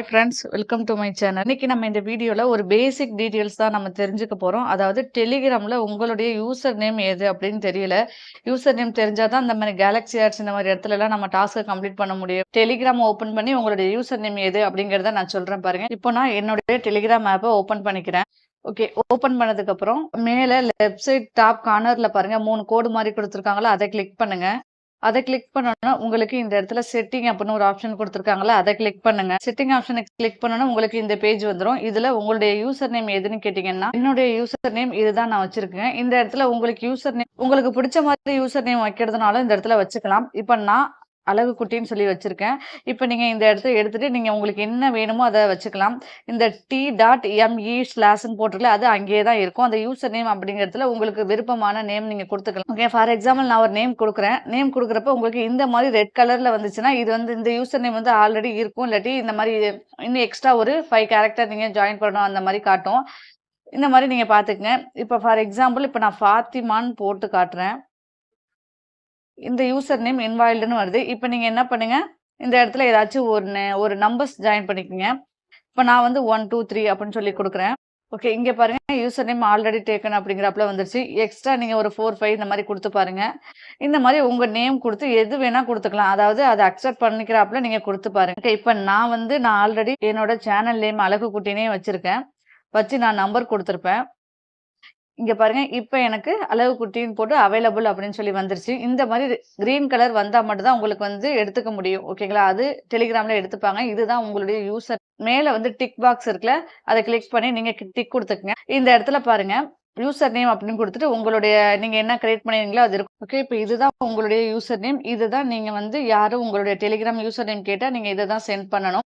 Hi friends welcome to my channel இன்னைக்கு நம்ம இந்த வீடியோவில் ஒரு பேசிக் டீட்டெயில்ஸ் தான் நம்ம தெரிஞ்சுக்க போகிறோம் அதாவது டெலிகிராமில் உங்களுடைய யூசர் நேம் எது அப்படின்னு தெரியல. யூசர் நேம் தெரிஞ்சாதான் இந்த மாதிரி கேலக்ஸி ஆர்ஸ் இந்த மாதிரி இடத்துலலாம் நம்ம டாஸ்க்கை கம்ப்ளீட் பண்ண முடியும். டெலிகிராம் ஓப்பன் பண்ணி உங்களுடைய யூசர் நேம் எது அப்படிங்கிறத நான் சொல்கிறேன் பாருங்கள் இப்போ நான் என்னுடைய டெலிகிராம் ஆப்பை ஓப்பன் பண்ணிக்கிறேன். ஓகே ஓப்பன் பண்ணதுக்கப்புறம் மேலே லெஃப்ட் சைட் டாப் கார்னரில் பாருங்கள் மூணு கோடு மாதிரி கொடுத்துருக்காங்களோ அதை கிளிக் பண்ணுங்கள் அதை கிளிக் பண்ணோன்னா உங்களுக்கு இந்த இடத்துல செட்டிங் அப்படின்னு ஒரு ஆப்ஷன் கொடுத்துருக்காங்களா அதை கிளிக் பண்ணுங்க. செட்டிங் ஆப்ஷனை கிளிக் பண்ணோன்னா உங்களுக்கு இந்த பேஜ் வந்துடும் இதுல உங்களுடைய யூசர் நேம் எதுன்னு கேட்டீங்கன்னா என்னுடைய யூசர் நேம் இதுதான் நான் வச்சிருக்கேன். இந்த இடத்துல உங்களுக்கு யூசர் நேம் உங்களுக்கு பிடிச்ச மாதிரி யூசர் நேம் வைக்கிறதுனால இந்த இடத்துல வச்சுக்கலாம். இப்போ நான் அழகு குட்டின்னு சொல்லி வச்சுருக்கேன். இப்போ நீங்கள் இந்த இடத்த எடுத்துகிட்டு நீங்கள் உங்களுக்கு என்ன வேணுமோ அதை வச்சுக்கலாம். இந்த டி டாட் எம்இ ஸ்லாஸ்ன்னு போட்டிருக்கல அது அங்கேயே தான் இருக்கும். அந்த யூசர் நேம் அப்படிங்கிறதுல உங்களுக்கு விருப்பமான நேம் நீங்கள் கொடுத்துக்கலாம். ஓகே ஃபார் எக்ஸாம்பிள் நான் ஒரு நேம் கொடுக்குறேன். நேம் கொடுக்குறப்ப உங்களுக்கு இந்த மாதிரி ரெட் கலரில் வந்துச்சுன்னா இது வந்து இந்த யூசர் நேம் வந்து ஆல்ரெடி இருக்கும். இல்லாட்டி இந்த மாதிரி இன்னும் எக்ஸ்ட்ரா ஒரு ஃபைவ் கேரக்டர் நீங்கள் ஜாயின் பண்ணணும் அந்த மாதிரி காட்டும். இந்த மாதிரி நீங்கள் பார்த்துக்கங்க. இப்போ ஃபார் எக்ஸாம்பிள் இப்போ நான் ஃபாத்திமான்னு போட்டு காட்டுறேன். இந்த யூசர் நேம் இன்வாயில்டுன்னு வருது. இப்போ நீங்கள் என்ன பண்ணுங்கள் இந்த இடத்துல ஏதாச்சும் ஒரு ஒரு நம்பர்ஸ் ஜாயின் பண்ணிக்கோங்க. இப்போ நான் வந்து ஒன் டூ த்ரீ அப்படின்னு சொல்லி கொடுக்குறேன். ஓகே இங்கே பாருங்கள் யூசர் நேம் ஆல்ரெடி டேக்கன் அப்படிங்கிறப்பல வந்துருச்சு. எக்ஸ்ட்ரா நீங்கள் ஒரு ஃபோர் ஃபைவ் இந்த மாதிரி கொடுத்து பாருங்கள் இந்த மாதிரி உங்கள் நேம் கொடுத்து எது வேணால் கொடுத்துக்கலாம். அதாவது அதை அக்செப்ட் பண்ணிக்கிறாப்புல நீங்கள் கொடுத்து பாருங்க. ஓகே இப்போ நான் வந்து நான் ஆல்ரெடி என்னோட சேனல் நேம் அழகு குட்டினே வச்சுருக்கேன். வச்சு நான் நம்பர் கொடுத்துருப்பேன். இங்கே பாருங்கள் இப்போ எனக்கு அளவு குட்டின்னு போட்டு அவைலபிள் அப்படின்னு சொல்லி வந்துருச்சு. இந்த மாதிரி கிரீன் கலர் வந்தால் மட்டும்தான் உங்களுக்கு வந்து எடுத்துக்க முடியும். ஓகேங்களா அது டெலிகிராமில் எடுத்துப்பாங்க. இதுதான் உங்களுடைய யூசர் மேலே வந்து டிக் பாக்ஸ் இருக்குல்ல அதை கிளிக் பண்ணி நீங்கள் டிக் கொடுத்துக்கங்க. இந்த இடத்துல பாருங்கள் யூசர் நேம் அப்படின்னு கொடுத்துட்டு உங்களுடைய நீங்க என்ன கிரியேட் பண்ணிருக்கீங்களோ அது இருக்கும். ஓகே இப்போ இதுதான் உங்களுடைய யூசர் நேம் இதுதான் நீங்க வந்து யாரும் உங்களுடைய டெலிகிராம் யூசர் நேம் கேட்டா நீங்க இதை தான் சென்ட் பண்ணணும்.